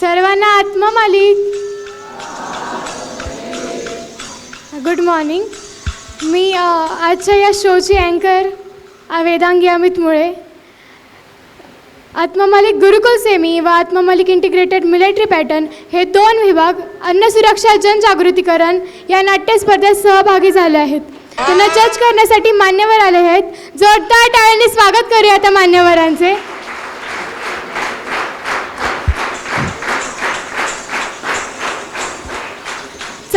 सर्वांना आत्ममालिक. Good morning मी आजच्या या शोची अँकर वेदांगी अमित मुळे. गुरुकुल सेमी व आत्ममालिक इंटिग्रेटेड मिलिटरी पॅटर्न हे दोन विभाग अन्न सुरक्षा जनजागृतीकरण या नाट्य स्पर्धेत सहभागी झाले आहेत. त्यांना जज करण्यासाठी मान्यवर आले आहेत. जोरदार टाळ्यांनी स्वागत करूया आता मान्यवरांचे.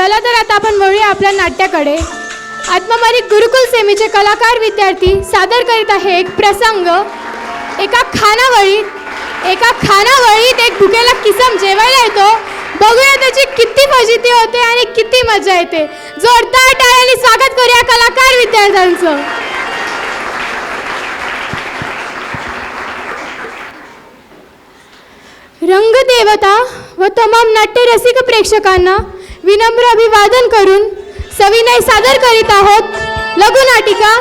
चला तर आता आपण वळूया आपल्या नाट्याकडे. आत्ममारिक गुरुकुल सेमीचे कलाकार विद्यार्थी सादर करीत आहे एक प्रसंग. एका खानावळीत एका खानावळीत एक भुकेला किसम जेवायला येतो. बघूया त्याची किती फजिती होते आणि किती मजा येते. जोरदार टाळ्यांनी स्वागत करूया कलाकार विद्यार्थ्यांचं. रंगदेवता व तमाम नाट्यरसिक प्रेक्षकांना विनम्र अभिवादन करून सविनय सादर करीत आहोत. लघुनाटिका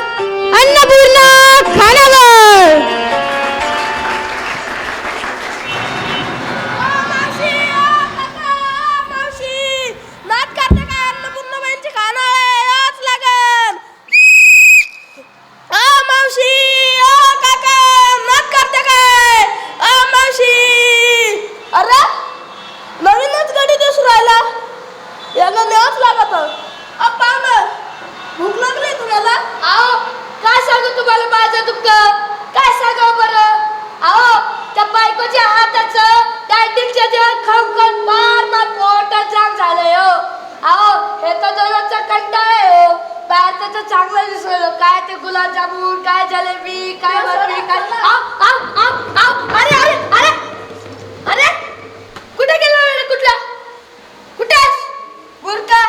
अन्न काय ते गुलाबजामुन काय जलेबी काय बर्फी काय आव आव आव आव अरे अरे अरे! अरे! कुठे गेला रे कुठला? कुठे आहेस? बुरका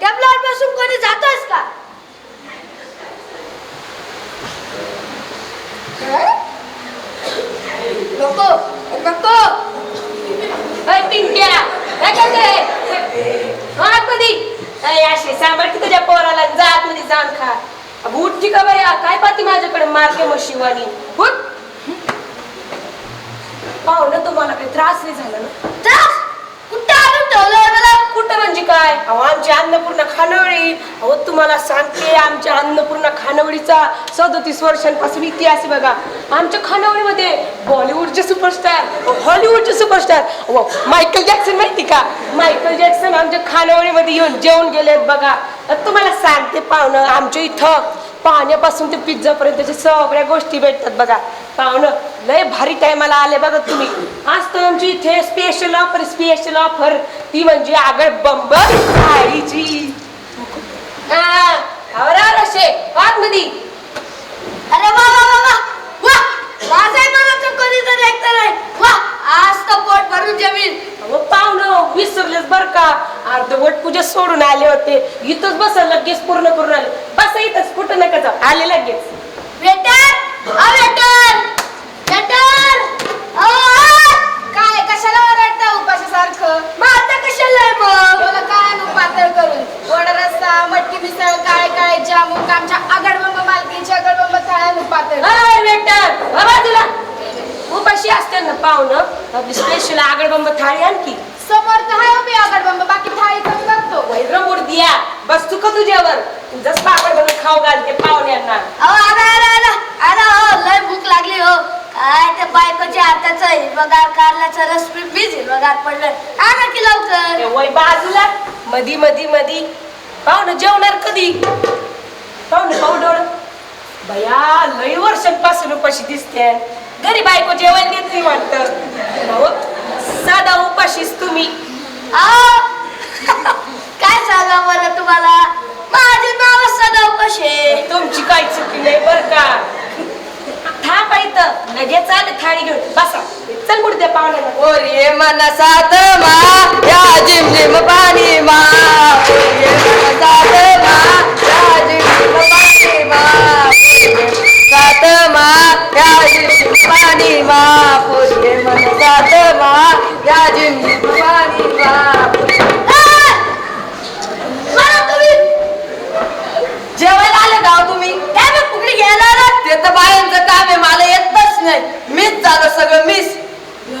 टेबलावर बसून कोणी जातोयस का? नको नको. अय पिंट्या! काय करते आतमध्ये. अय अशी सांभाळ की तुझ्या पोराला जा आतमध्ये जाऊन खा. अब का बया काय पाहती माझ्याकडे? मारते मग शिवानी उठ. पाहुणं तुम्हाला काही त्रास नाही झाला ना? त्रास कुठं आणून ठेवलंय मला कुठं म्हणजे काय? अहो आमची अन्नपूर्णा खानवळी. अहो तुम्हाला सांगते आमच्या अन्नपूर्णा खानवळीचा सदतीस वर्षांपासून इतिहास आहे बघा. आमच्या खानवळीमध्ये बॉलिवूडचे सुपरस्टार हॉलिवूडचे सुपरस्टार मायकल जॅक्सन माहिती का? मायकल जॅक्सन आमच्या खानवळीमध्ये येऊन जेवण गेलेत बघा. तुम्हाला सांगते पाहुणं आमच्या इथं पाण्यापासून ते पिझ्झापर्यंतच्या सगळ्या गोष्टी भेटतात बघा. पाहुणं लय भारी टायमाला आले बघा तुम्ही. आज तर आमची इथे स्पेशल ऑफर स्पेशल ऑफर ती म्हणजे आगळ बंब थाळीची अरे आतमध्ये अरे वा वा वा वा. वा माझाही मला तर कधीतरी ऐकता नाही वा आज तर पोट भरून जमीन अहो पाहुणं विसरलेच बर का. अर्धवट पूजा सोडून आले होते. इथंच बस लगेच पूर्ण करून आले. बस इथंच कुठं नका जाऊ. आले लगेच. वेटर अ वेटर वेटर काय कशाला ओरडता उपाशासारखं मग आता कशाला आहे मग तुला काय आणू पातळ करून वड रस्सा मटकी मिसळ काळे काळे जामून आमच्या आगडबंब मालकीच्या आगडबंब थाळ्या आणू पातळ अय वेटर बाजूला उपाशी असते ना स्पेशल आगळबंब थाळी आणखी समोर तर आहे उभी आगडबंब बाकी थाळी कमी बघतो. वैरमूड दिया बस तू का तुझ्यावर तुझंच बनवून खाऊ घालते पाहुण्यांना. अहो आला आला आला. आला हो लय भूक लागली हो. काय ते बायकोच्या हाताचं हिरवगार कारल्याचं रस पीस हिरवगार पडलं आणा की लवकर. ते वय बाजूला. मधी मधी मधी. पाहुणं जेवणार कधी? पाहुणे पाहुडोळ बया लई वर्षांपासून उपाशी दिसते. घरी बायको जेवण देत नाही वाटत. साधा उपाशीच तुम्ही. काय सांगा बरं तुम्हाला? माझे नाव सदा कसे तुमची काही चुकी नाही बर का? थांबा इथं लगेच आले थाळी घेऊन. बसा. चल मुड द्या पाहुण्याला. ओरे मनसात मा या जिम जिम पाणी मा. ओरे मनसात मा ओरे मनसात मा या जिम पाणी मा जेवायला आले का हो तुम्ही? काय मग कुकडी घ्यायला आलात? ते तर बायांचं काम आहे मला येतच नाही. मीच झालं सगळं मीच.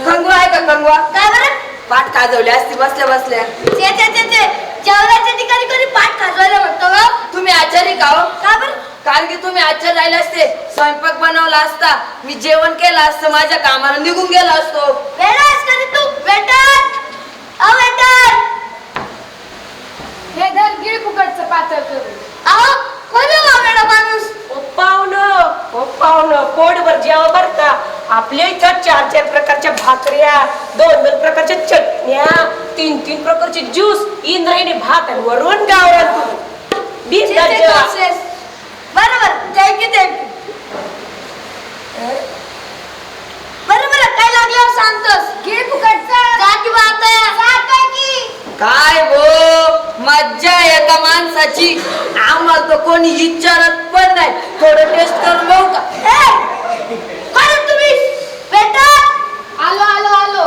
कंगवा आहे का कंगवा काय बरं? पाठ खाजवली असती बसल्या बसल्या. ते ते ते ते जेवणाच्या ठिकाणी कोणी पाठ खाजवायला म्हणतो ग तुम्ही आचारी का हो? का बरं? कारण की तुम्ही आचार राहिले असते. स्वयंपाक बनवला असता मी जेवण केलं असतं माझ्या कामाला निघून गेलो असतो. तू हे धर गिळ फुकटचं पातळ करून. अहो कोणी वागणं माणूस? ओ पाहुणं ओ पाहुणं पोटभर जेवा बर का. आपल्या इथं चार चार प्रकारच्या भाकऱ्या दोन दोन प्रकारच्या चटण्या तीन तीन प्रकारचे ज्यूस इंद्रायणी भात आणि वरून तू बिंदाच्या बरोबर. थँक्यू थँक्यू बरं बरं. काय लागल्यावर सांगतोस? गिळ फुकटचं. जा की आता. जातोय की. काय भो मज्जा आहे एका माणसाची. आम्हाला तर कोणी विचारत पण नाही. थोडं टेस्ट करून बघू का? ए काय तुम्ही. आलो आलो आलो.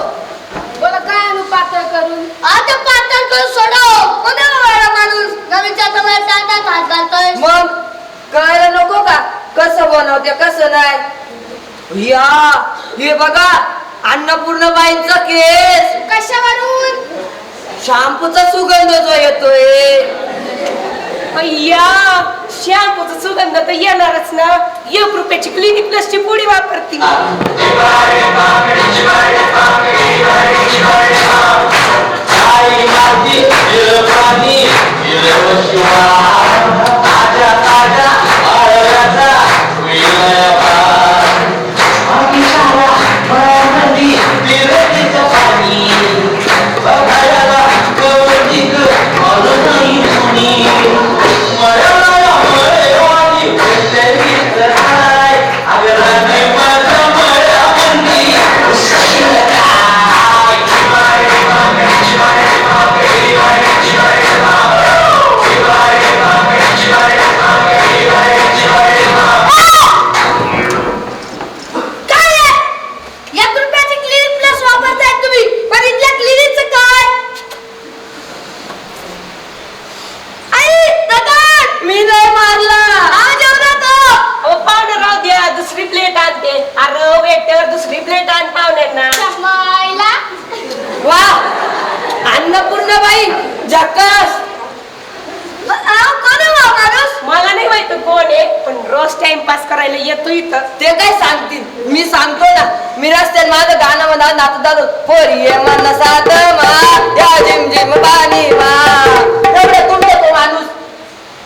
बोला काय आणू पातळ करून? आता पातळ करून सोडव कोणी वागणं माणूस? नवीनच्या तुम्हाला ताटात हात घालतोय. मग कळायला नको का? कसं बनवते कसं नाही? या हे बघा अन्नपूर्णबाईंचा केस. कशावरून? शॅम्पूचा सुगंध जो येतोय. अय्या शॅम्पूचा सुगंध तर येणारच ना. एक रुपयाची क्लिनिक प्लसची पुडी वापरती. ताजा ताजा येतो इथं. ते काय सांगतील? मी सांगतो ना. मी रस्त्यात माझं गाणं म्हणा नाचत जातो पोरी ये मन सात मा या झिम झिम पाणी मा. एवढे तुम्ही तो माणूस.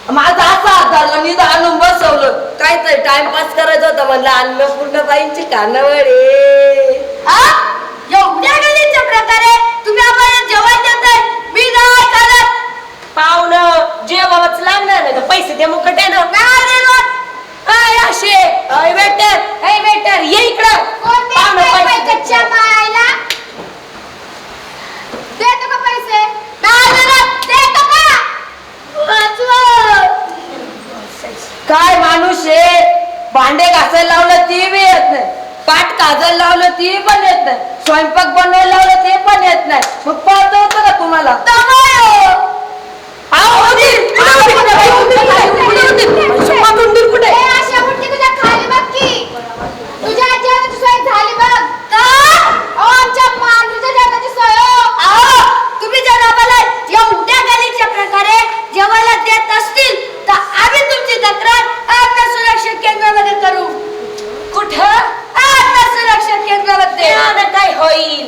माझा असा हात धरला मी तर आणून बसवलं. काहीतरी टाइमपास करायचं होतं म्हणलं अन्नपूर्णाबाईंची कानावळे हा? एवढ्या गलीच्या प्रकारे तुम्ही आम्हाला जेवण देताय? मी नाही चालत पाहुणं जेवावंच लागणार नाही तर पैसे दे नाही. देणार. काय असे अय वेटर अय वेटर ये इकडं पाहुणं पैसे दे. कच्च्या मायला देतो का पैसे नाही देणार. देतो का? वाचवा. काय माणूस आहे भांडे घासायला लावलं ती बी येत नाही पाठ काजायला लावलं ती पण येत नाही स्वयंपाक बनवायला लावलं ते पण येत नाही मग पळत होतं का तुम्हाला दमायो. आहो, उंदीर! आहो, उंदीर कुठे? उंदीर, उंदीर, उंदीर! शपथ उंदीर कुठे? ए, अशा मुठ्ठी तुझ्या खाली बघ की तुझ्या जेवणाची सोय झाली बघ का? अहो, आमच्या मांजरीच्या जेवणाची सोय हो. अहो, तुम्ही जर आम्हाला एवढ्या गलीच्या प्रकारे जेवायला देत असतील तर आम्ही तुमची तक्रार अन्न सुरक्षा केंद्रामध्ये करू कुठं अन्न सुरक्षा केंद्रामध्ये त्यानं काय होईल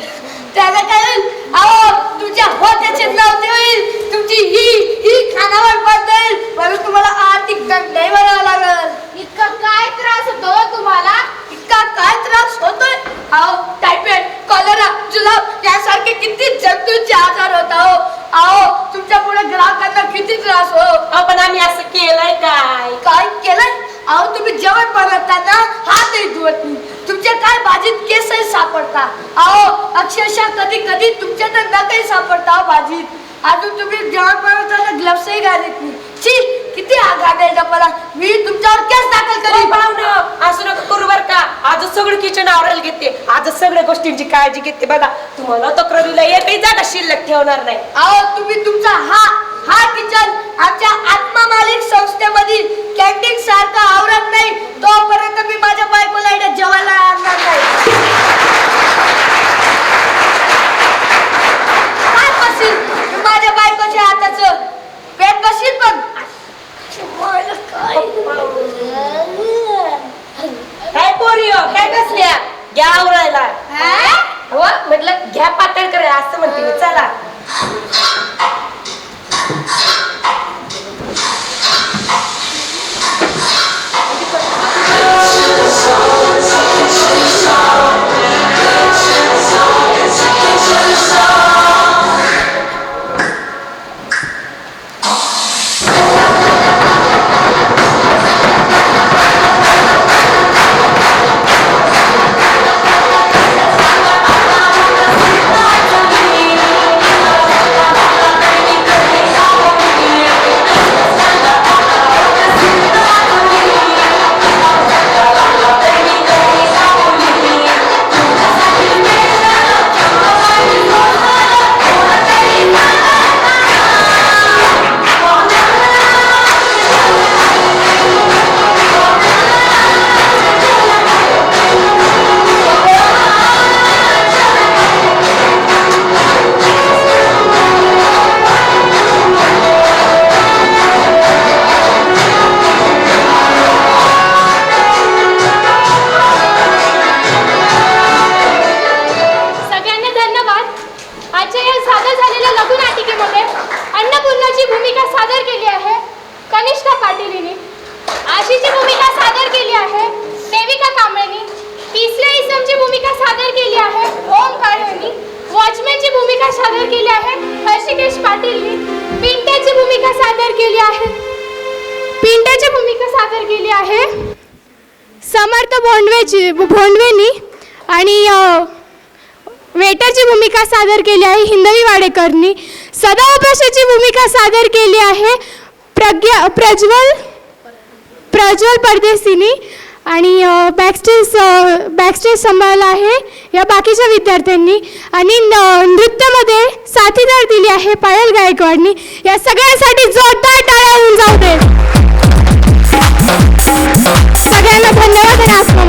त्याला काय होईल अहो तुमच्या होत्याचे नाव ते होईल तुमची ही ही खानावर बंद होईल म्हणून तुम्हाला आर्थिक दंड नाही भरावा लागल इतका काय त्रास होतो हो तुम्हाला इतका काय त्रास होतोय अहो टायफॉइड कॉलरा जुलाब यासारखे किती जंतूंचे आजार होत अहो अहो तुमच्यापुढे ग्राहकांना किती त्रास हो आपण आम्ही असं केलंय काय काय केलंय अहो तुम्ही जेवण बनवताना हातही धुवत नाही तुमच्या काय भाजीत केसही सापडता? अहो अक्षरशः कधी कधी तुमच्या तर नखही सापडता अहो भाजीत. अजून तुम्ही जेवण बनवताना ग्लव्सही घालत नाही. छी किती आघात आहे डब्बाला मी तुमच्यावर केस दाखल अरे करीन. पाहुणं असं नका करू बर का. आज सगळं किचन आवरायला घेते. आज सगळ्या गोष्टींची काळजी घेते बघा. तुम्हाला तक्रारीला एकही जागा शिल्लक ठेवणार नाही. अहो तुम्ही तुमचा हा हा किचन आमच्या आत्मा मालिक संस्थेमधील कॅन्टीन सारखं सादर केली आहे. पिंड्याची भूमिका सादर केली आहे. समर्थ भोंडवेची भोंडवेनी आणि वेटरची भूमिका सादर केली आहे. हिंदवी वाडेकरनी सदाउपासाची भूमिका सादर केली आहे. प्रज्ञा प्रज्वल प्रज्वल परदेसीनी आणि बॅकस्टेज बॅकस्टेज सांभाळला आहे या बाकीच्या विद्यार्थ्यांनी. आणि नृत्यामध्ये साथीदार दिली आहे पायल गायकवाडनी. या सगळ्यांसाठी जोरदार टाळ्या होऊन जाऊ दे. सगळ्यांना धन्यवाद आणि आसमा